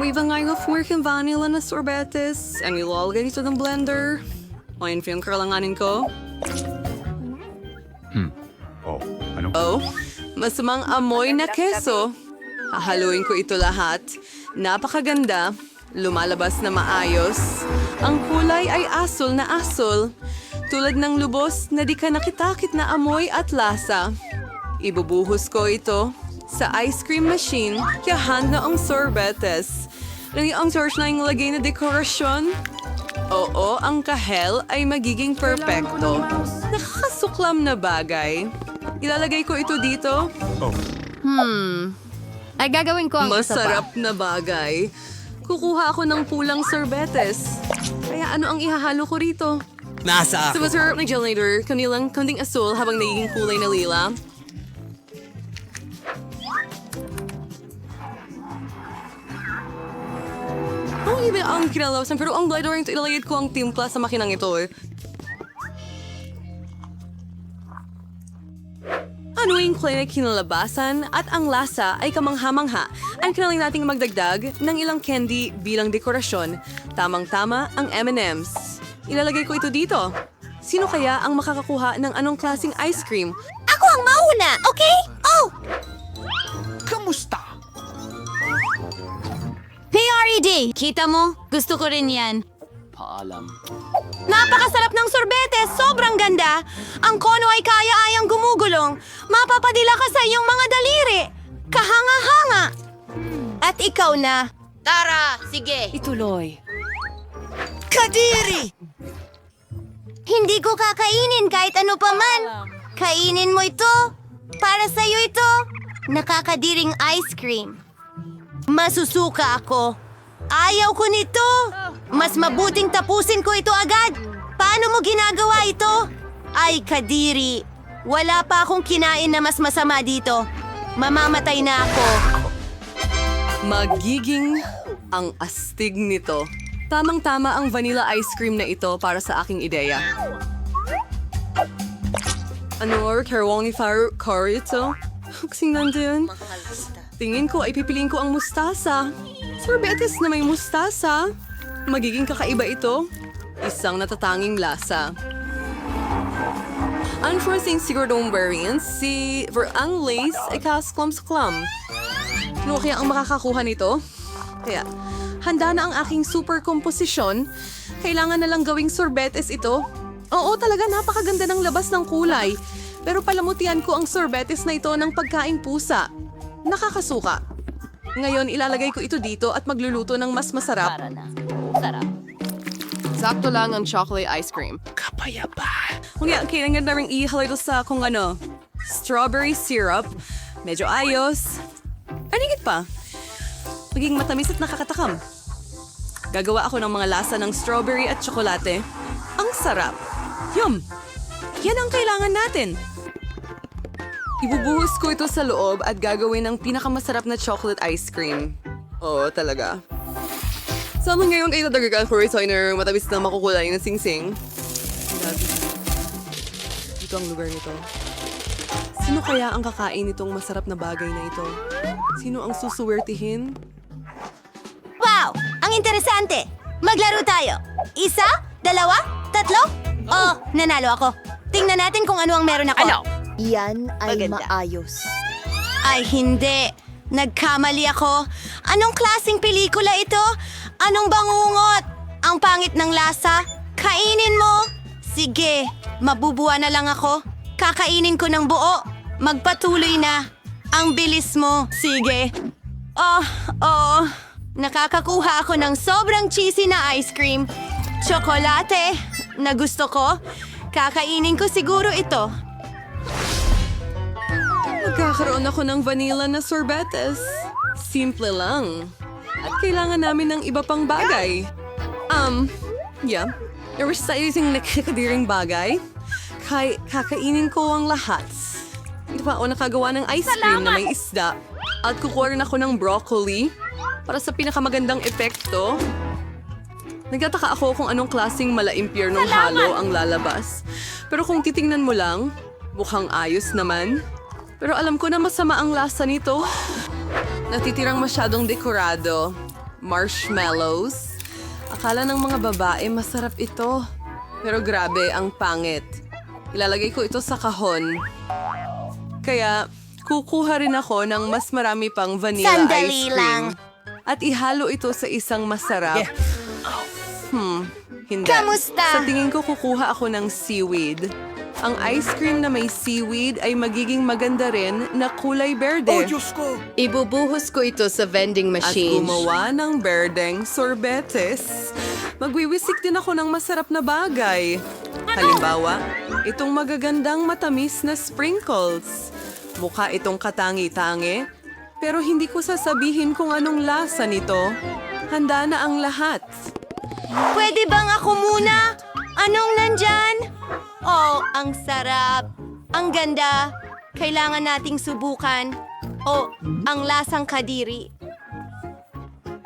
May vangay of American vanilla na sorbetes. Ang ilalagay ito ng blender. O yun yung kalanganin ko. Oh, ano? Oh, masamang amoy na keso. Hahaluin ko ito lahat. Napakaganda. Lumalabas na maayos. Ang kulay ay asul na asul. Tulad ng lubos na di ka nakitakit na amoy at lasa. Ibubuhos ko ito sa ice cream machine kaya handa ang sorbetes. Lagi ang source na yung lagay na dekorasyon. Oo, ang kahel ay magiging perpekto. Nakakasuklam na bagay. Ilalagay ko ito dito. Oh, Ay gagawin ko ang isa pa. Masarap na bagay. Kukuha ako ng pulang sorbetes. Kaya ano ang ihahalo ko rito? nasa Sa masarap na gelator, kanilang kanding asul habang nagiging kulay na lila. Ang iba ang kinalawasan, pero ang glider ito ilalagay ko ang timpla sa makinang ito eh. Ano yung clay na kinalabasan at ang lasa ay kamangha-mangha. Ang kinaling nating magdagdag ng ilang candy bilang dekorasyon. Tamang-tama ang M&M's. Ilalagay ko ito dito. Sino kaya ang makakakuha ng anong klaseng ice cream? Ako ang mauna, okay? Oh! Kamusta? PRED! Kita mo? Gusto ko rin yan. Napakasarap ng sorbete! Sobrang ganda! Ang kono ay kaya-ayang gumugulong. Mapapadila ka sa iyong mga daliri. Kahanga-hanga! At ikaw na. Tara, sige. Ituloy. Kadiri! Hindi ko kakainin kahit ano pa man. Kainin mo ito. Para sa'yo ito. Nakakadiring ice cream. Masusuka ako. Ayaw ko nito. Mas mabuting tapusin ko ito agad. Paano mo ginagawa ito? Ay, Kadiri. Wala pa akong kinain na mas masama dito. Mamamatay na ako. Magiging ang astig nito. Tamang-tama ang vanilla ice cream na ito para sa aking ideya. Ano or Carwong ni Faro Curry ito? Kasing nandun. Tingin ko ay pipiliin ko ang mustasa. Sorbetes na may mustasa. Magiging kakaiba ito. Isang natatanging lasa. Unforeseen siguradong variants, si Verang Lace ay kasklam sa klam. Ano kaya ang makakakuha nito? Kaya, handa na ang aking super komposisyon. Kailangan na lang gawing sorbetes ito. Oo, talaga napakaganda ng labas ng kulay. Pero palamutian ko ang sorbetes na ito ng pagkaing pusa. Nakakasuka. Ngayon, ilalagay ko ito dito at magluluto ng mas masarap. Sakto lang ang chocolate ice cream. Kapayapa. Kaya kailangan na rin ihalo ito sa kung ano, strawberry syrup. Medyo ayos. Anigit pa. Maging matamis at nakakatakam. Gagawa ako ng mga lasa ng strawberry at tsokolate. Ang sarap. Yum! Yan ang kailangan natin. Ibubuhos ko ito sa loob at gagawin ng pinakamasarap na chocolate ice cream. Oo, talaga. Sa ngayon ay nadagagan ko designer matamis na makukulay ng singsing. Dito ang lugar nito. Sino kaya ang kakain nitong masarap na bagay na ito? Sino ang susuwertihin? Wow! Ang interesante! Maglaro tayo! Isa? Dalawa? Tatlo? Oh, nanalo ako. Tingnan natin kung ano ang meron ako. Ano? Yan ay Maganda. maayos. Ay, hindi. Nagkamali ako. Anong klasing pelikula ito? Anong bangungot? Ang pangit ng lasa? Kainin mo? Sige, mabubuwa na lang ako. Kakainin ko ng buo. Magpatuloy na. Ang bilis mo. Sige. Oh, oh. Nakakakuha ako ng sobrang cheesy na ice cream. Tsokolate na gusto ko. Kakainin ko siguro ito. Magkakaroon ako ng vanilla na sorbetes. Simple lang. At kailangan namin ng iba pang bagay. Um, yeah. Resizing na kakadiring bagay. Kay kakainin ko ang lahat. Ito pa ako nakagawa ng ice cream na may isda. At kukuha rin ako ng broccoli para sa pinakamagandang epekto. Nagtataka ako kung anong klasing malaimpyernong halo ang lalabas. Pero kung titingnan mo lang, mukhang ayos naman. Pero alam ko na masama ang lasa nito. Natitirang masyadong dekorado. marshmallows. Akala ng mga babae masarap ito. Pero grabe, ang pangit. Ilalagay ko ito sa kahon. Kaya, kukuha rin ako ng mas marami pang vanilla Sandali ice cream. lang. At ihalo ito sa isang masarap. Hmm, hindi. Kamusta? Sa tingin ko kukuha ako ng seaweed. Ang ice cream na may seaweed ay magiging maganda rin na kulay berde. Oh, Diyos ko! Ibubuhos ko ito sa vending machine. At gumawa ng berdeng sorbetes. Magwiwisik din ako ng masarap na bagay. Halimbawa, itong magagandang matamis na sprinkles. Mukha itong katangi-tangi, pero hindi ko sasabihin kung anong lasa nito. Handa na ang lahat. Pwede bang ako muna? Anong nandyan? Oh, ang sarap. Ang ganda. Kailangan nating subukan. Oh, ang lasang kadiri.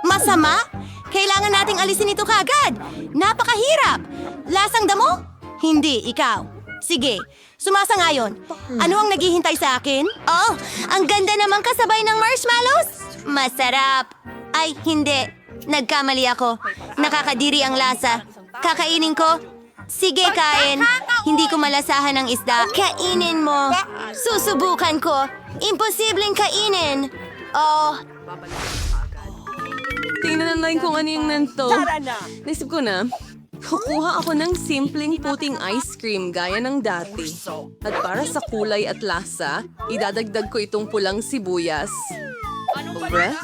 Masama? Kailangan nating alisin ito kagad. Napakahirap. Lasang damo? Hindi, ikaw. Sige, sumasangayon. Ano ang naghihintay sa akin? Oh, ang ganda namang kasabay ng marshmallows. Masarap. Ay, hindi. Nagkamali ako. Nakakadiri ang lasa. Kakainin ko? Sige, kain. Hindi ko malasahan ng isda. Kainin mo. Susubukan ko. Imposibleng kainin. Oh, Tingnan na lang kung ano yung nanto. Naisip ko na, kukuha ako ng simpleng puting ice cream gaya ng dati. At para sa kulay at lasa, idadagdag ko itong pulang sibuyas. Obra?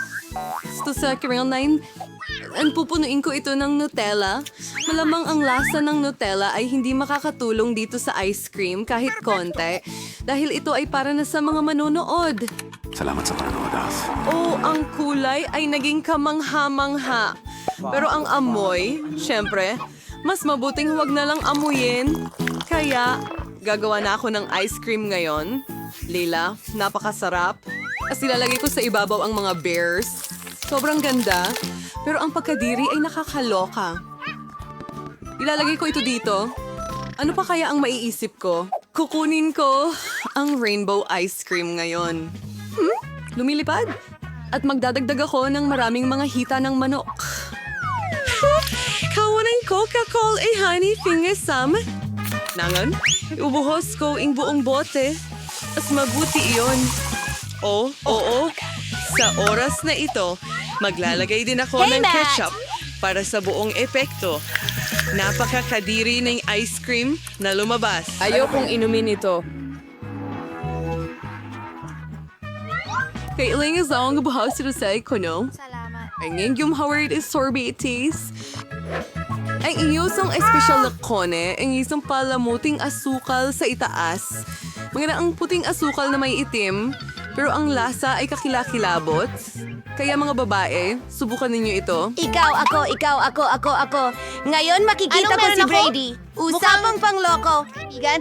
Gusto sa Caramel 9, ang pupunuin ko ito ng Nutella. Malamang ang lasa ng Nutella ay hindi makakatulong dito sa ice cream kahit konti dahil ito ay para na sa mga manonood. Salamat sa panonood, Alf. Oh, ang kulay ay naging kamangha-mangha. Pero ang amoy, syempre, mas mabuting huwag na lang amuyin. Kaya, gagawa na ako ng ice cream ngayon. Leila, napakasarap. As ilalagay ko sa ibabaw ang mga bears. Sobrang ganda. Pero ang pagkadiri ay nakakaloka. Ilalagay ko ito dito. Ano pa kaya ang maiisip ko? Kukunin ko ang rainbow ice cream ngayon. Hmm? Lumilipad. At magdadagdag ako ng maraming mga hita ng manok. Kawanan ko kakol ay honey fingesam. Nangan, ubuhos ko ing buong bote. As mabuti iyon. Oh, oo. Sa oras na ito, maglalagay din ako Hey, ng Matt! ketchup para sa buong epekto. Napakakadiri ng ice cream na lumabas. Ayokong inumin ito. Kailangan sa ang buhaw sila sa ikono. salamat. Ang inyong Howard is sorbetes. Ang inyong espesyal na kone, ang isang palamuting asukal sa itaas. Mga ang puting asukal na may itim, pero ang lasa ay kakilakilabot. Kaya mga babae, subukan ninyo ito. Ikaw, ako, ikaw, ako, ako, ako. Ngayon makikita Anong ko si ako? Brady. Usapang pangloko. Igan?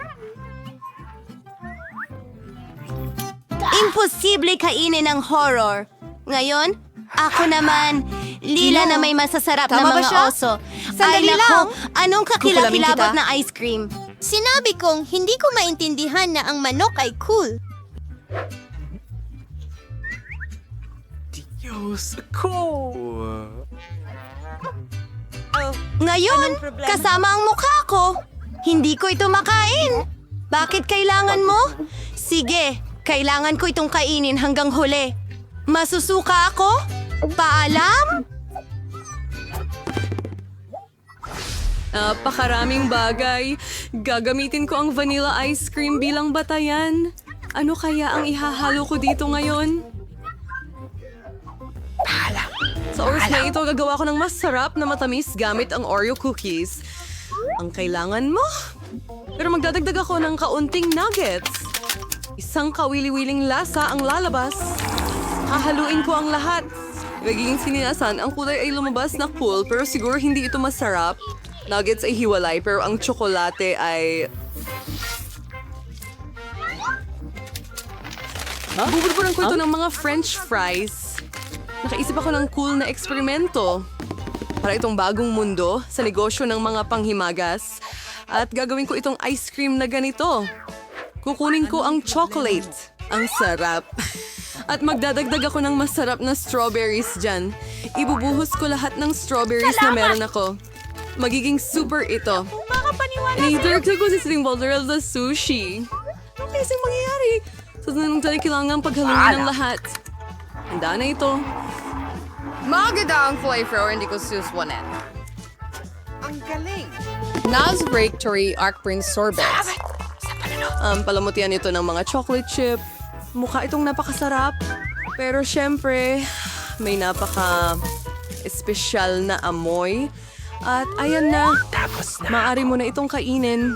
Imposible kainin ng horror. Ngayon, ako naman, lila na may masasarap Tama na ba mga siya? oso. Sandali Ay, nako, lang. anong Kukulamin kakilakilabot kita. na ice cream? Sinabi kong hindi ko maintindihan na ang manok ay cool. Diyos ko! Ngayon, kasama ang mukha ko. Hindi ko ito makain. Bakit kailangan mo? Sige, kailangan ko itong kainin hanggang huli. Masusuka ako? Paalam? Napakaraming bagay. Gagamitin ko ang vanilla ice cream bilang batayan. Ano kaya ang ihahalo ko dito ngayon? Sa oras na ito, gagawa ko ng masarap na matamis gamit ang Oreo cookies. Ang kailangan mo? Pero magdadagdag ako ng kaunting nuggets. Isang kawili-wiling lasa ang lalabas. Hahaluin ko ang lahat. Magiging sininasan, ang kulay ay lumabas na cool pero siguro hindi ito masarap. Nuggets ay hiwalay pero ang tsokolate ay... Bubulburan ko ito ng mga french fries. Nakaisip ako ng cool na eksperimento. Para itong bagong mundo sa negosyo ng mga panghimagas. At gagawin ko itong ice cream na ganito. Kukunin ko ang chocolate. Ang sarap. At magdadagdag ako ng masarap na strawberries dyan. Ibubuhos ko lahat ng strawberries na meron ako. Magiging super ito. Initurk ko si Sling Boulder sa sushi. Ano kasing mangyayari? Sa sunod tayo kailangan paghaluin ng lahat. Handa na ito. Maganda ang flavor, hindi ko suswanin. Ang galing! Nas Breaktory Arc Prince Sorbets. Um, palamutian ito ng mga chocolate chip. Mukha itong napakasarap. Pero syempre, may napaka espesyal na amoy. At ayan na, maaari mo na itong kainin.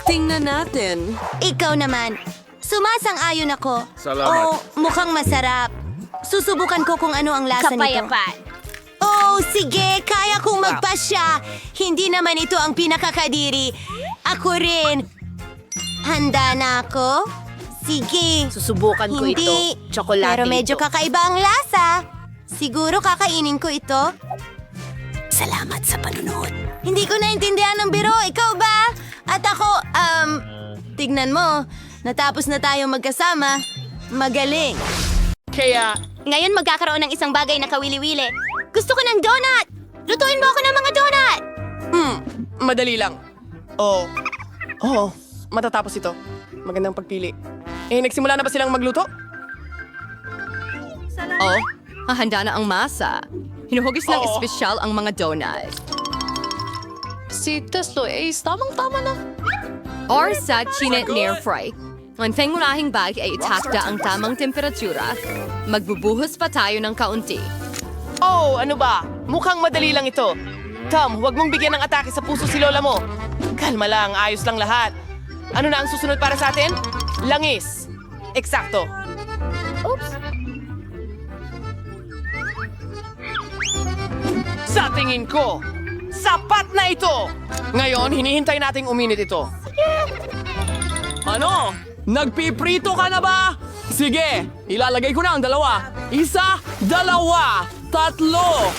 Sting na natin. Ikaw naman. Sumasang-ayon ako. Salamat. Oh, mukhang masarap. Susubukan ko kung ano ang lasa nito. Kapayapaan. Oh, sige, kaya kong magpasya. Hindi naman ito ang pinakakadiri. Ako rin. Handa na ako? Sige. Susubukan ko Hindi. ito. Tsokolate Pero medyo ito. kakaiba ang lasa. Siguro kakainin ko ito. Salamat sa panunood. Hindi ko naintindihan ng biro. Ikaw ba? At ako, um, tignan mo. Natapos na tayo magkasama. Magaling. Kaya, Ngayon magkakaroon ng isang bagay na kawili-wili. Gusto ko ng donut! Lutuin mo ako ng mga donut! hmm, madali lang. Oh. Oh, matatapos ito. Magandang pagpili. Eh, nagsimula na ba silang magluto? Oh, hahanda na ang masa. Hinuhugis ng Oo. espesyal ang mga donut. Si Teslo Ace, tamang-tama na. Or sa chinet near fry. Ang pangunahing bag ay itakda ang tamang temperatura. Magbubuhos pa tayo ng kaunti. Oh, ano ba? Mukhang madali lang ito. Tom, huwag mong bigyan ng atake sa puso si Lola mo. Kalma lang, ayos lang lahat. Ano na ang susunod para sa atin? Langis. Eksakto. Oops. Sa tingin ko, sapat na ito! Ngayon, hinihintay nating uminit ito. Ano? Nagpiprito ka na ba? Sige, ilalagay ko na ang dalawa. Isa, dalawa, tatlo.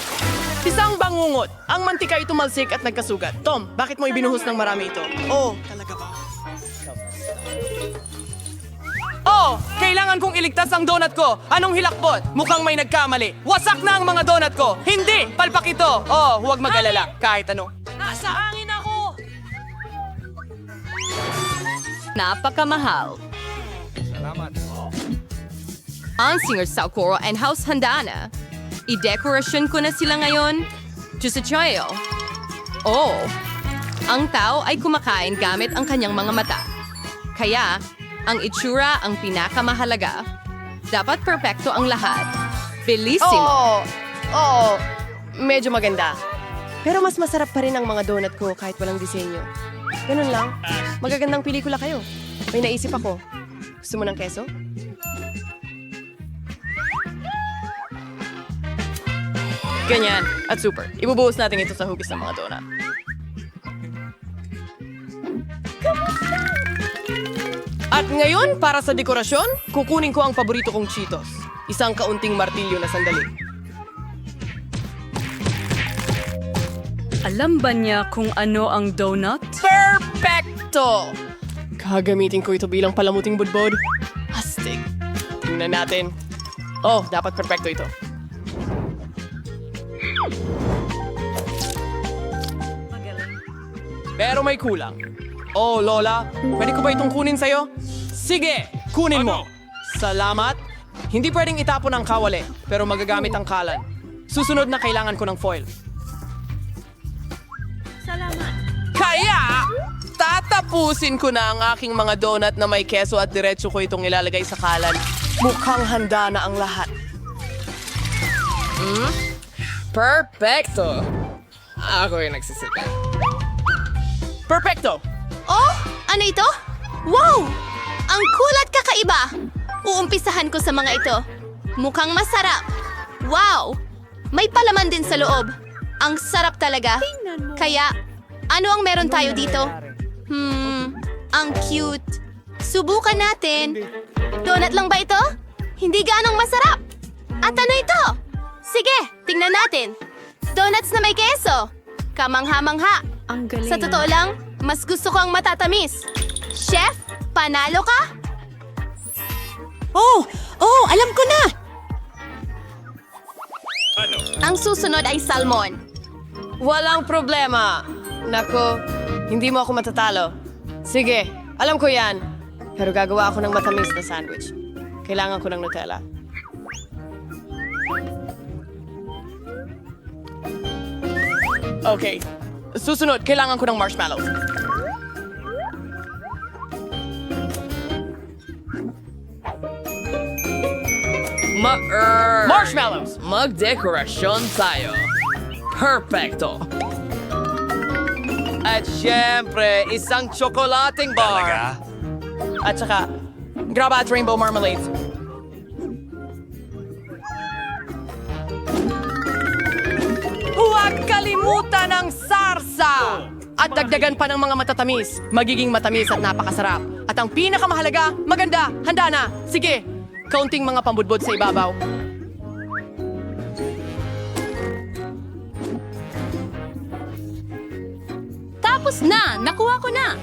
Isang bangungot. Ang mantika ay tumalsik at nagkasugat. Tom, bakit mo ibinuhos ng marami ito? Oh, talaga ba? Oh, kailangan kong iligtas ang donut ko. Anong hilakbot? Mukhang may nagkamali. Wasak na ang mga donut ko. Hindi, palpak ito. Oh, huwag mag-alala. Kahit ano. Nasa hangin Napakamahal. Ang Singer Saukoro and House Handana. I-dekorasyon ko na sila ngayon. Diyos sa Choyo. Oh, ang tao ay kumakain gamit ang kanyang mga mata. Kaya, ang itsura ang pinakamahalaga. Dapat perpekto ang lahat. Bellissimo. Oo, oo, medyo maganda. Pero mas masarap pa rin ang mga donut ko kahit walang disenyo. Ganun lang. Magagandang pelikula kayo. May naisip ako. Gusto mo ng keso? Ganyan. At super. Ibubuhos natin ito sa hugis ng mga donut. At ngayon, para sa dekorasyon, kukunin ko ang paborito kong Cheetos. Isang kaunting martilyo na sandali. Alam ba niya kung ano ang donut? Perfecto! Gagamitin ko ito bilang palamuting budbod. Astig. Tingnan natin. Oh, dapat perfecto ito. Pero may kulang. Oh, Lola, pwede ko ba itong kunin sa'yo? Sige, kunin mo. Salamat. Hindi pwedeng itapon ang kawali, pero magagamit ang kalan. Susunod na kailangan ko ng foil. Tatapusin ko na ang aking mga donut na may keso at diretso ko itong ilalagay sa kalan. Mukhang handa na ang lahat. Hmm? Perfecto! Ako yung nagsisika. Perfecto! Oh, ano ito? Wow! Ang cool at kakaiba! Uumpisahan ko sa mga ito. Mukhang masarap. Wow! May palaman din sa loob. Ang sarap talaga. Kaya, ano ang meron tayo dito? Hmm, ang cute. Subukan natin. Donut lang ba ito? Hindi ganong masarap. At ano ito? Sige, tingnan natin. Donuts na may keso. Kamangha-mangha. Ang galing. Sa totoo lang, mas gusto ko ang matatamis. Chef, panalo ka? Oh! Oh! Alam ko na! Ang susunod ay salmon. Walang problema. Nako, hindi mo ako matatalo. Sige, alam ko yan. Pero gagawa ako ng matamis na sandwich. Kailangan ko ng Nutella. Okay. Susunod, kailangan ko ng marshmallows. Ma Marshmallows! Magdekorasyon tayo. Perfecto. At syempre, isang tsokolating bar. At saka, grab at rainbow marmalades. Huwag kalimutan ang sarsa! At dagdagan pa ng mga matatamis. Magiging matamis at napakasarap. At ang pinakamahalaga, maganda, handa na. Sige, kaunting mga pambudbod sa ibabaw. Tapos na! Nakuha ko na!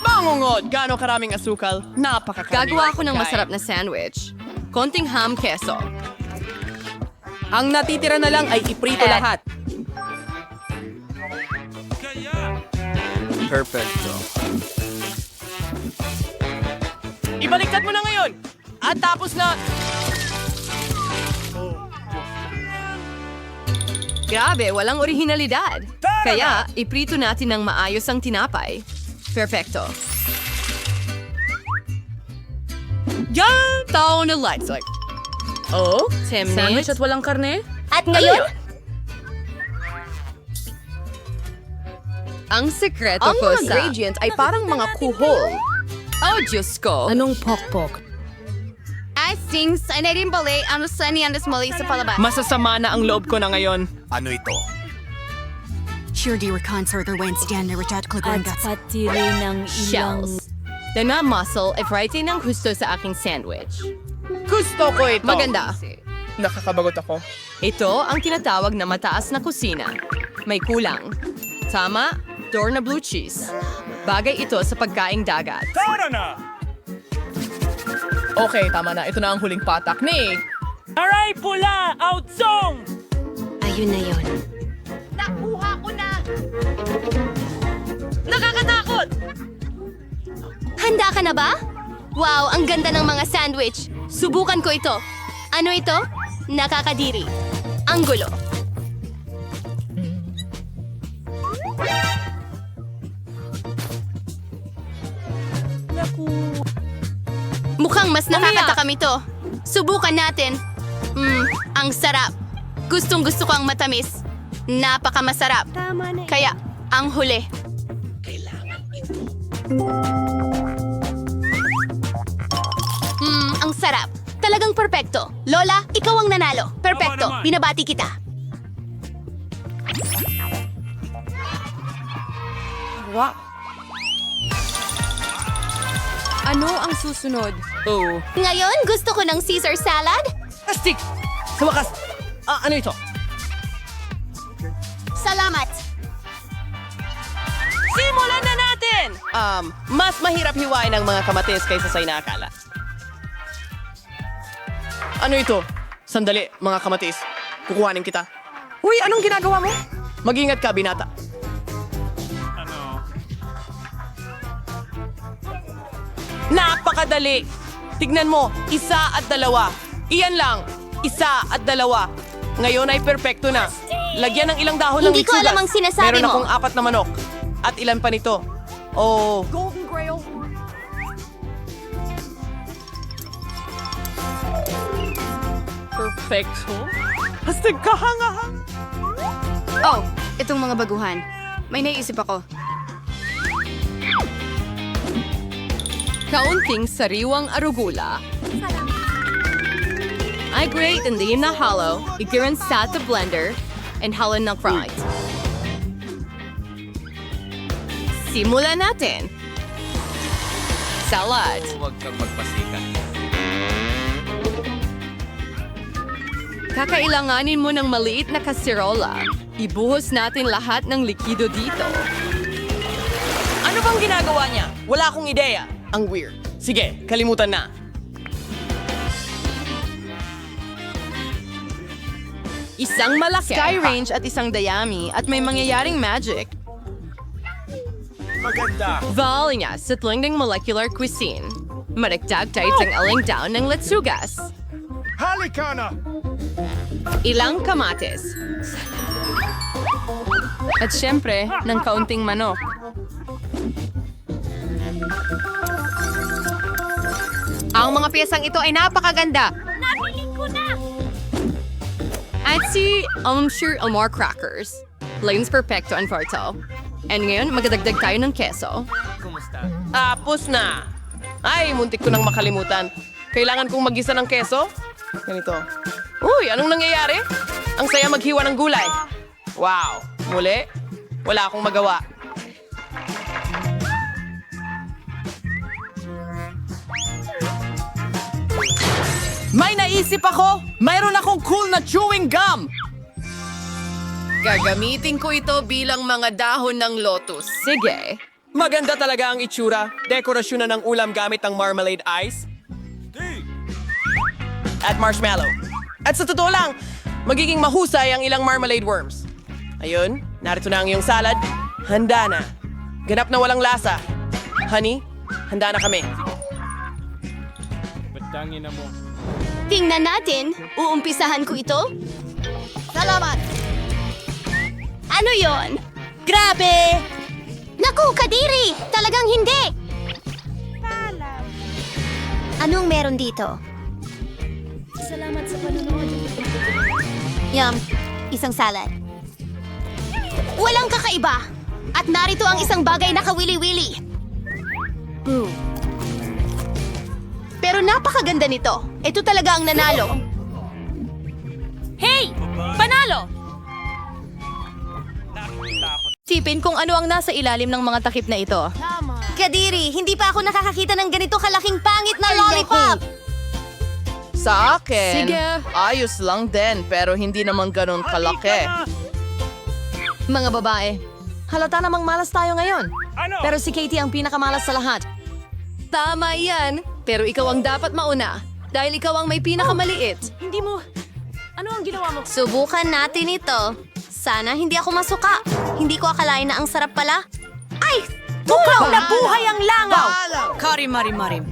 Bangungod! Gaano karaming asukal? Napakakarami. Gagawa ako ng masarap na sandwich. Konting ham keso. Ang natitira na lang ay iprito lahat. Perfecto. Ibaliktad mo na ngayon! At tapos na... Grabe, walang orihinalidad. Kaya, iprito natin ng maayos ang tinapay. Perfecto. Yan! Tao na lights like. Oh, sandwich at walang karne? At ngayon, Ang sekreto ang ko mga sa... ingredient ay parang mga kuhol. Oh, Diyos ko. Anong pokpok? I think sa rin bali ang sani ang mali sa palabas. Masasama na ang loob ko na ngayon. Ano ito? Surely reconcert Wednesday na Richard Clagungas. pati rin ng Shells. Dana muscle if writing ng gusto sa aking sandwich. Gusto ko ito. Maganda. Nakakabagot ako. Ito ang tinatawag na mataas na kusina. May kulang. Tama, door na blue cheese. Bagay ito sa pagkaing dagat. Okay, tama na. Ito na ang huling patak ni... Ayun na yun. Nakuha ko na! Handa ka na ba? Wow, ang ganda ng mga sandwich. Subukan ko ito. Ano ito? Nakakadiri. Ang gulo. Mas nakakatakam ito. Subukan natin. Mmm, ang sarap. Gustong gusto ko ang matamis. Napakamasarap. Kaya, ang huli. Mmm, ang sarap. Talagang perpekto. Lola, ikaw ang nanalo. Perpekto. Binabati kita. Ano ang susunod? Oh. Ngayon, gusto ko ng Caesar salad. Astig! Sa wakas! Ah, ano ito? Salamat. Simulan na natin! Um, mas mahirap hiwain ang mga kamatis kaysa sa inaakala. Ano ito? Sandali, mga kamatis. Kukuhanin kita. Uy, anong ginagawa mo? Mag-ingat ka, binata. Napakadali! Tignan mo, isa at dalawa. Iyan lang, isa at dalawa. Ngayon ay perpekto na. Lagyan ng ilang dahon ng Hindi ko mitsugas. alam ang sinasabi Meron mo. akong apat na manok. At ilan pa nito? Oh, perfecto. Hastig kahangahang. Oh, itong mga baguhan. May naisip ako. Kaunting sariwang arugula. I grate and leave na hollow, igiran sa the blender, and halo na fried. Simulan natin. Salad. Huwag kang magpasikat. Kakailanganin mo ng maliit na kasirola. Ibuhos natin lahat ng likido dito. Ano bang ginagawa niya? Wala akong ideya. Ang weird. Sige, kalimutan na. Isang malaki. Sky range at isang dayami at may mangyayaring magic. Maganda. Valinya sa tlingding molecular cuisine. Maragdag tayo ang aling down ng letsugas. Halika na! Ilang kamatis. At syempre, ng kaunting manok. Ang mga piyesang ito ay napakaganda. At si, I'm sure, Amor Crackers. Lanes Perfecto and Farto. And ngayon, magdadagdag tayo ng keso. Tapos na. Ay, muntik ko nang makalimutan. Kailangan kong magisa ng keso? Ganito. Uy, anong nangyayari? Ang saya maghiwa ng gulay. Wow. Muli, wala akong magawa. May naisip ako! Mayroon akong cool na chewing gum! Gagamitin ko ito bilang mga dahon ng lotus. Sige. Maganda talaga ang itsura. Dekorasyon na ng ulam gamit ang marmalade ice. At marshmallow. At sa totoo lang, magiging mahusay ang ilang marmalade worms. Ayun, narito na ang iyong salad. Handa na. Ganap na walang lasa. Honey, handa na kami. Tingnan natin. Uumpisahan ko ito. Salamat. Ano yon? Grabe! Naku, Kadiri! Talagang hindi! Anong meron dito? Salamat sa panunod. Yum, isang salad. Walang kakaiba! At narito ang isang bagay na kawili-wili. Pero napakaganda nito. Ito talaga ang nanalo. Hey! Panalo! Tipin kung ano ang nasa ilalim ng mga takip na ito. Kadiri, hindi pa ako nakakakita ng ganito kalaking pangit na lollipop! Sa akin, Sige. ayos lang din pero hindi naman ganun kalaki. Mga babae, halata namang malas tayo ngayon. Pero si Katie ang pinakamalas sa lahat. Tama yan. Pero ikaw ang dapat mauna. Dahil ikaw ang may pinakamaliit. Hindi mo... Ano ang ginawa mo? Subukan natin ito. Sana hindi ako masuka. Hindi ko akalain na ang sarap pala. Ay! Mukhang nabuhay ang langaw! Karim, marim, marim.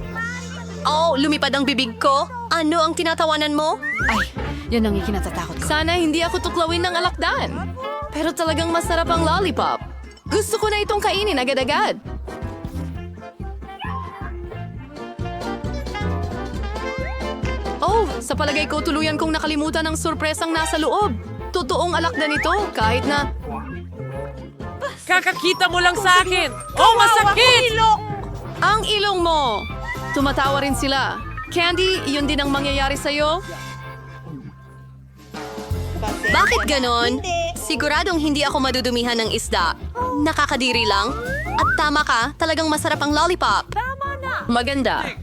Oh, lumipad ang bibig ko. Ano ang tinatawanan mo? Ay, yan ang ikinatatakot ko. Sana hindi ako tuklawin ng alakdan. Pero talagang masarap ang lollipop. Gusto ko na itong kainin agad-agad. Sa palagay ko tuluyan kong nakalimutan ang sorpresang nasa loob. Totoong alakdan ito, kahit na... Kakakita mo lang sa akin! Oh, masakit! Ang ilong mo! Tumatawa rin sila. Candy, yun din ang mangyayari sa'yo? Bakit ganon? Siguradong hindi ako madudumihan ng isda. Nakakadiri lang. At tama ka, talagang masarap ang lollipop. Maganda.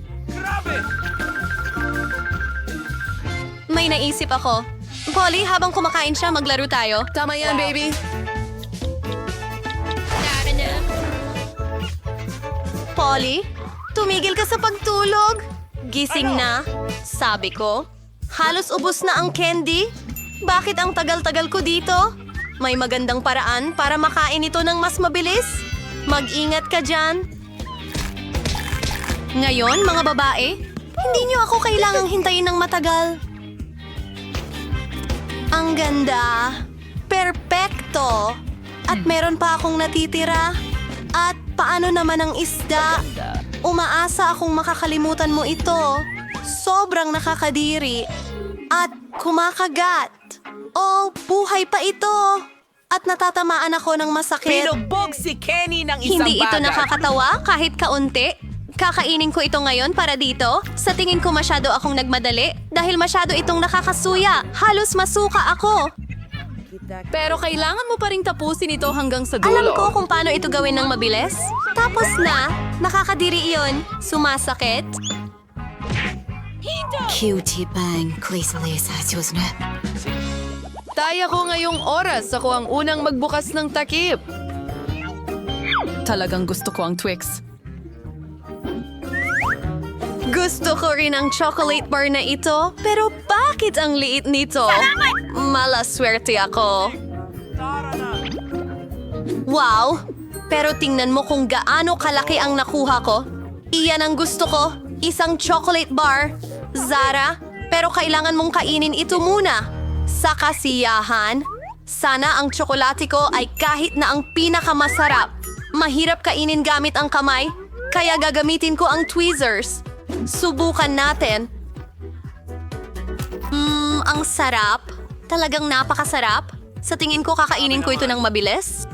May naisip ako. Polly, habang kumakain siya, maglaro tayo. Tama yan, baby. Polly, tumigil ka sa pagtulog. Gising na, sabi ko. Halos ubos na ang candy. Bakit ang tagal-tagal ko dito? May magandang paraan para makain ito ng mas mabilis. Mag-ingat ka dyan. Ngayon, mga babae, hindi niyo ako kailangang hintayin ng matagal. Ang ganda. Perpekto. At meron pa akong natitira. At paano naman ang isda? Umaasa akong makakalimutan mo ito. Sobrang nakakadiri. At kumakagat. Oh, buhay pa ito. At natatamaan ako ng masakit. Pinubog si Kenny ng isang Hindi ito bagay. nakakatawa kahit kaunti. Kakainin ko ito ngayon para dito. Sa tingin ko masyado akong nagmadali dahil masyado itong nakakasuya. Halos masuka ako. Pero kailangan mo pa rin tapusin ito hanggang sa dulo. Alam ko kung paano ito gawin ng mabilis. Tapos na, nakakadiri iyon. Sumasakit. Cutie bang, crazily sa na. Taya ko ngayong oras ako ang unang magbukas ng takip. Talagang gusto ko ang Twix. Gusto ko rin ang chocolate bar na ito, pero bakit ang liit nito? Malaswerte ako. Wow! Pero tingnan mo kung gaano kalaki ang nakuha ko. Iyan ang gusto ko. Isang chocolate bar. Zara, pero kailangan mong kainin ito muna. Sa kasiyahan, sana ang tsokolate ko ay kahit na ang pinakamasarap. Mahirap kainin gamit ang kamay, kaya gagamitin ko ang tweezers. Subukan natin. Mmm, ang sarap. Talagang napakasarap. Sa tingin ko kakainin ko ito ng mabilis.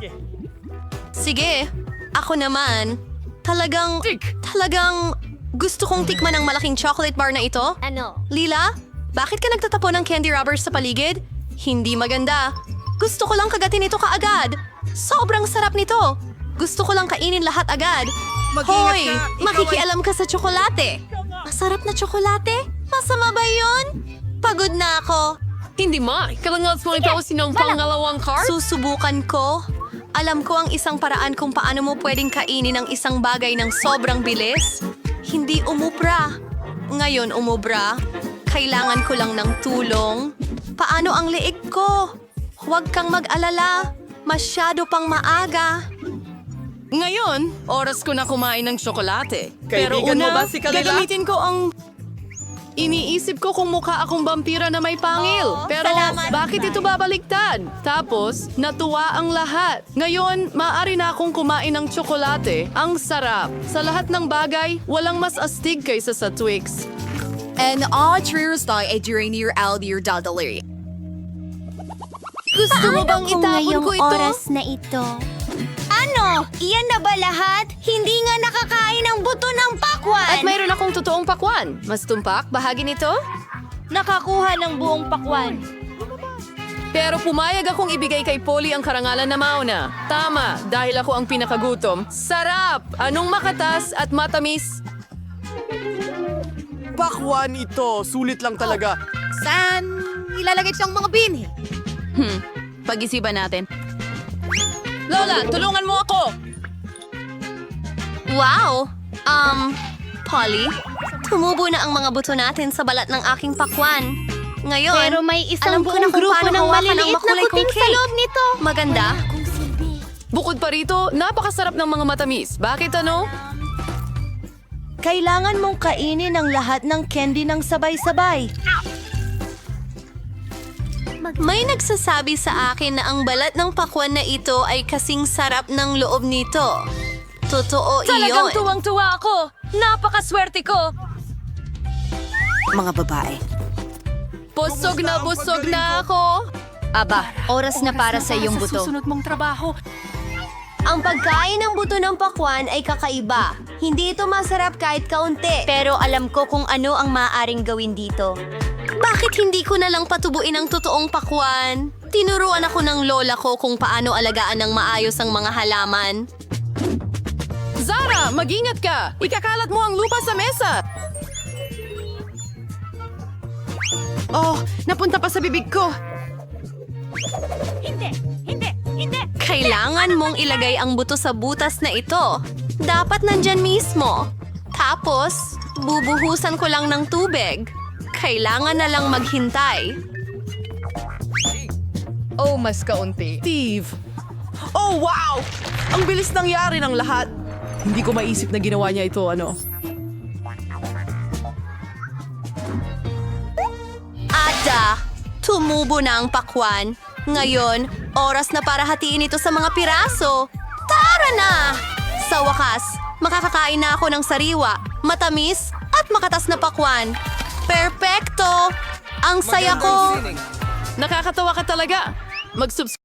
Sige, ako naman. Talagang, talagang gusto kong tikman ang malaking chocolate bar na ito. Ano? Lila, bakit ka nagtatapon ng candy rubbers sa paligid? Hindi maganda. Gusto ko lang kagatin ito kaagad. Sobrang sarap nito. Gusto ko lang kainin lahat agad. Hoy, makikialam ka sa tsokolate. Masarap na tsokolate? Masama ba yun? Pagod na ako. Hindi ma, kailangan mo ipausin ng pangalawang card? Susubukan ko. Alam ko ang isang paraan kung paano mo pwedeng kainin ang isang bagay ng sobrang bilis. Hindi umubra. Ngayon umubra. Kailangan ko lang ng tulong. Paano ang leeg ko? Huwag kang mag-alala. Masyado pang maaga. Ngayon, oras ko na kumain ng tsokolate. Pero Kaibigan mo una, ba si Kalila? gagamitin ko ang... Iniisip ko kung mukha akong vampira na may pangil. Oo, Pero salamat, bakit ito babaliktad? Tapos, natuwa ang lahat. Ngayon, maaari na akong kumain ng tsokolate. Ang sarap. Sa lahat ng bagay, walang mas astig kaysa sa Twix. En Audrey's na ay during your Aldir Dadali. Gusto mo bang itapon ko ito? oras na ito? Ano? Iyan na ba lahat? Hindi nga nakakain ng buto ng pakwan! At mayroon akong totoong pakwan. Mas tumpak, bahagi nito? Nakakuha ng buong pakwan. Pero pumayag akong ibigay kay Polly ang karangalan na mauna. Tama, dahil ako ang pinakagutom. Sarap! Anong makatas at matamis? Pakwan ito. Sulit lang talaga. San ilalagay siyang mga bini? Hmm, pag-isipan natin. Lola, tulungan mo ako! Wow! Um, Polly, tumubo na ang mga buto natin sa balat ng aking pakwan. Ngayon, Pero may isang alam ko na kung grupo paano ng maliliit na kuting sa loob nito. Maganda. Bukod pa rito, napakasarap ng mga matamis. Bakit ano? Kailangan mong kainin ang lahat ng candy ng sabay-sabay. May nagsasabi sa akin na ang balat ng pakwan na ito ay kasing sarap ng loob nito. Totoo Talagang iyon. tuwang-tuwa ako! Napakaswerte ko! Mga babae. Busog na busog na ako! Aba, oras na para sa iyong buto. mong trabaho. Ang pagkain ng buto ng pakwan ay kakaiba. Hindi ito masarap kahit kaunti. Pero alam ko kung ano ang maaaring gawin dito. Bakit hindi ko na lang patubuin ang totoong pakwan? Tinuruan ako ng lola ko kung paano alagaan ng maayos ang mga halaman. Zara, mag-ingat ka! Ikakalat mo ang lupa sa mesa! Oh, napunta pa sa bibig ko. Kailangan mong ilagay ang buto sa butas na ito. Dapat nandyan mismo. Tapos, bubuhusan ko lang ng tubig. Kailangan na lang maghintay. Oh, mas kaunti. Steve! Oh, wow! Ang bilis nangyari ng lahat. Hindi ko maisip na ginawa niya ito, ano? Ada, tumubo na ang pakwan. Ngayon, oras na para hatiin ito sa mga piraso. Tara na! Sa wakas, makakakain na ako ng sariwa, matamis at makatas na pakwan. Perpekto! Ang saya ko! Nakakatawa ka talaga. Mag-subscribe